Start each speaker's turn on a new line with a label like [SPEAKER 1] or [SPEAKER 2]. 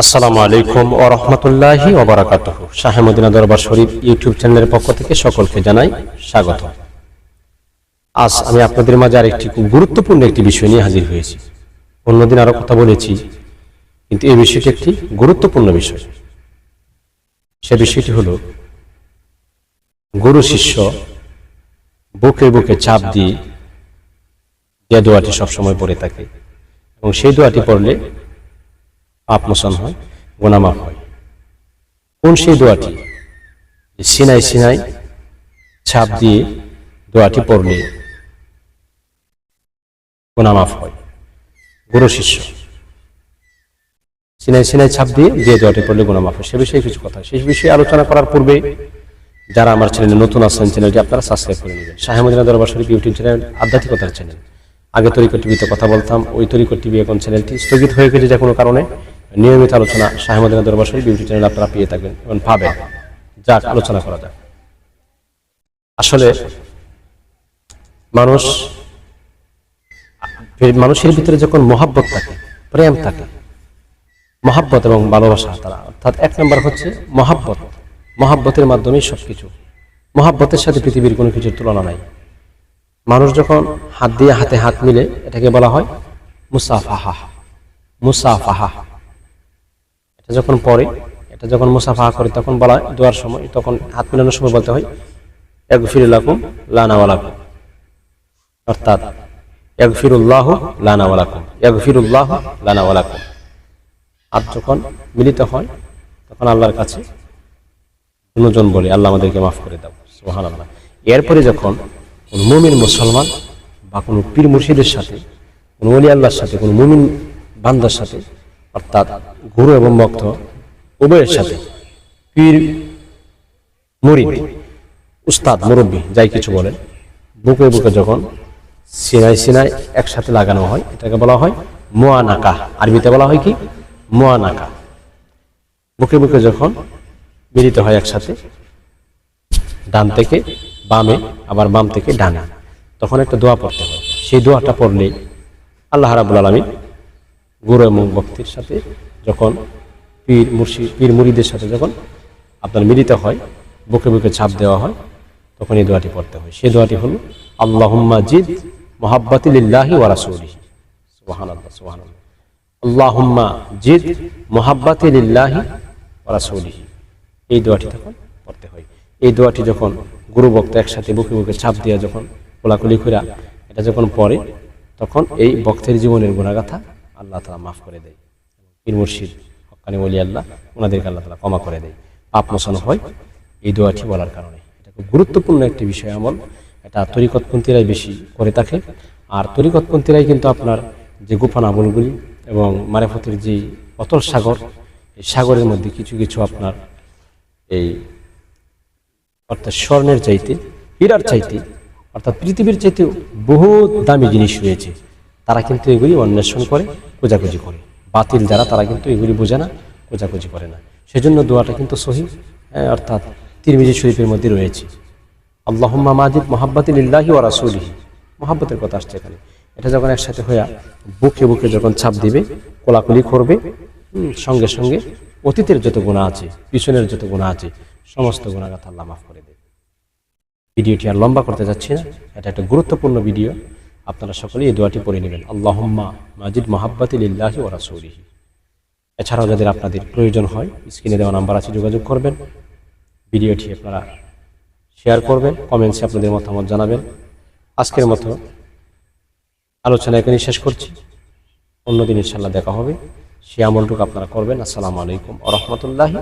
[SPEAKER 1] আসসালামু আলাইকুম ও রহমতুল্লাহি ওবরাকাত শাহেমদিনা দরবার শরীফ ইউটিউব চ্যানেলের পক্ষ থেকে সকলকে জানাই স্বাগত। আজ আমি আপনাদের মাঝে আরেকটি খুব গুরুত্বপূর্ণ একটি বিষয় নিয়ে হাজির হয়েছি। অন্যদিন আরও কথা বলেছি, কিন্তু এই বিষয়টি একটি গুরুত্বপূর্ণ বিষয়। সে বিষয়টি হলো, গুরু শিষ্য বুকে বুকে চাপ দিয়ে যে দোয়াটি সবসময় পড়ে থাকে এবং সেই দোয়াটি পড়লে পাপ মোচন হয় গোনামাফ হয়। কোন সেই দোয়াটি? সিনাই সিনাই ছাপ দিয়ে দোয়াটি পড়লে গোনামাফ হয়। গুরু শিষ্য। সিনাই সিনাই ছাপ দিয়ে যে দোয়াটি পড়লে গোনামাফ হয়, সে বিষয়ে কিছু কথা। সেই বিষয়ে আলোচনা করার পূর্বে যারা আমার চ্যানেলে নতুন আসছেন চ্যানেলটি আপনারা সাবস্ক্রাইব করে নেবেন। শাহেমদিনা দরবার শরীফ ইউটিউব চ্যানেল আধ্যাত্মিকতার চ্যানেল আগে তরিকর টিভিতে কথা বলতাম, ওই তরিকর টিভি এখন চ্যানেলটি স্থগিত হয়ে গেছে যে কোনো কারণে। নিয়মিত আলোচনা শাহেমদিনা দরবার ইউটিউব চ্যানেল আপনারা পেয়ে থাকবেন এবং পাবেন। যাক, আলোচনা করা যাক। আসলে মানুষ, মানুষের ভিতরে যখন মহাব্বত থাকে, প্রেম থাকে, মহাব্বত এবং ভালোবাসা তারা, অর্থাৎ এক নম্বর হচ্ছে মহাব্বত। মহাব্বতের মাধ্যমেই সবকিছু। মহাব্বতের সাথে পৃথিবীর কোনো কিছুর তুলনা নাই। মানুষ যখন হাত দিয়ে হাতে হাত মিলে, এটাকে বলা হয় মুসাফাহা। মুসাফাহা। এটা যখন পরে এটা যখন মুসাফা করে তখন বলা দোয়ার সময়, তখন হাত মিলানোর সময় বলতে হয় এক ফিরুল্লাকুম লানাওয়ালাকুম অর্থাৎ এক ফিরুল্লাহ লানাওয়ালাকুম এক ফিরুল্লাহ লানাওয়ালাকুম হাত যখন মিলিত হয়, তখন আল্লাহর কাছে দুজন বলে, আল্লাহ আমাদেরকে মাফ করে দাও। সোহান আল্লাহ এরপরে যখন কোনো মুমিন মুসলমান বা কোনো পীর মুর্শিদের সাথে, কোনো অলি আল্লাহর সাথে, কোনো মুমিন বান্দার সাথে অর্থাৎ গুরু এবং ভক্ত উভয়ের সাথে। পীর মুরিদ উস্তাদ, মুরব্বী, যাই কিছু বলেন। বুকে বুকে যখন সিনাই সিনাই একসাথে লাগানো হয়, এটাকে বলা হয় মোয়ানাকা আরবিতে বলা হয় কি? মোয়ানাকা বুকে বুকে যখন মিলিত হয় একসাথে, ডান থেকে বামে, আবার বাম থেকে ডানে, তখন একটা দোয়া পড়তে হয়। সেই দোয়াটা পড়লে আল্লাহ রাবুল আলমী গুরু এবং ভক্তির সাথে যখন পীর মুর্শি পীর মুড়িদের সাথে যখন আপনার মিলিত হয়, বুকে বুকে ছাপ দেওয়া হয়, তখন এই দোয়াটি পড়তে হয়। সেই দোয়াটি হল, আল্লাহুম্মা জিদ মোহাব্বাতিল্লাহি ওয়ারাসৌলিহি সুবাহান আল্লাহ সুবাহান আল্লাহুম্মা জিদ মোহাব্বাতিল্লাহি ওয়ারাসৌলিহি এই দোয়াটি তখন পড়তে হয়। এই দোয়াটি যখন গুরু বক্তা একসাথে বুকে বুকে ছাপ দেওয়া যখন কোলাকুলি করা এটা যখন পড়ে, তখন এই বক্তের জীবনের গুণাগাথা আল্লাহ তালা মাফ করে দেয়। পীর মুর্শিদ, হকানি বলি আল্লাহ, ওনাদেরকে আল্লাহ তালা ক্ষমা করে দেয়। পাপ মোছানো হয়, এই দোয়াটি বলার কারণে। এটা খুব গুরুত্বপূর্ণ একটি বিষয় আমল। এটা তরিকতপন্থীরাই বেশি করে থাকে। আর তরিকতপন্থীরাই কিন্তু আপনার যে গোপন আমলগুলি এবং মারেফতের যে অতল সাগর, এই সাগরের মধ্যে কিছু কিছু আপনার এই অর্থাৎ স্বর্ণের চাইতে, হীরার চাইতে, অর্থাৎ পৃথিবীর চাইতে বহু দামি জিনিস রয়েছে। তারা কিন্তু এগুলি অন্বেষণ করে, খোঁজাখুঁজি করে। বাতিল যারা, তারা কিন্তু এগুলি বোঝে না, খোঁজাখুঁজি করে না। সেজন্য দোয়াটা কিন্তু সহি অর্থাৎ তিরমিজি শরীফের মধ্যে রয়েছে। আল্লাহম্মা মাজিদ মোহাব্বতিল্লাহি ও রাসুলিহি। মোহাব্বতের কথা আসছে এখানে। এটা যখন একসাথে হইয়া বুকে বুকে যখন ছাপ দিবে, কোলাকুলি করবে সঙ্গে সঙ্গে অতীতের যত গুণা আছে, পিছনের যত গুণা আছে, সমস্ত গুণাগাথা আল্লাহ মাফ করে দেবে। ভিডিওটি আর লম্বা করতে যাচ্ছি না। এটা একটা গুরুত্বপূর্ণ ভিডিও। আপনারা সকলেই এই দোয়াটি পড়ে নেবেন। আল্লাহম্মা মাজিদ মোহাব্বতিল্লাহি ও রাসৌলিহি। এছাড়াও যাদের আপনাদের প্রয়োজন হয়, স্ক্রিনে দেওয়া নাম্বার আছে, যোগাযোগ করবেন। ভিডিওটি আপনারা শেয়ার করবেন, কমেন্টসে আপনাদের মতামত জানাবেন। আজকের মতো আলোচনা এখানে শেষ করছি। অন্যদিন ইনশাল্লাহ দেখা হবে। সে আমলটুকু আপনারা করবেন। আসসালামু আলাইকুম আ রহমতুল্লাহি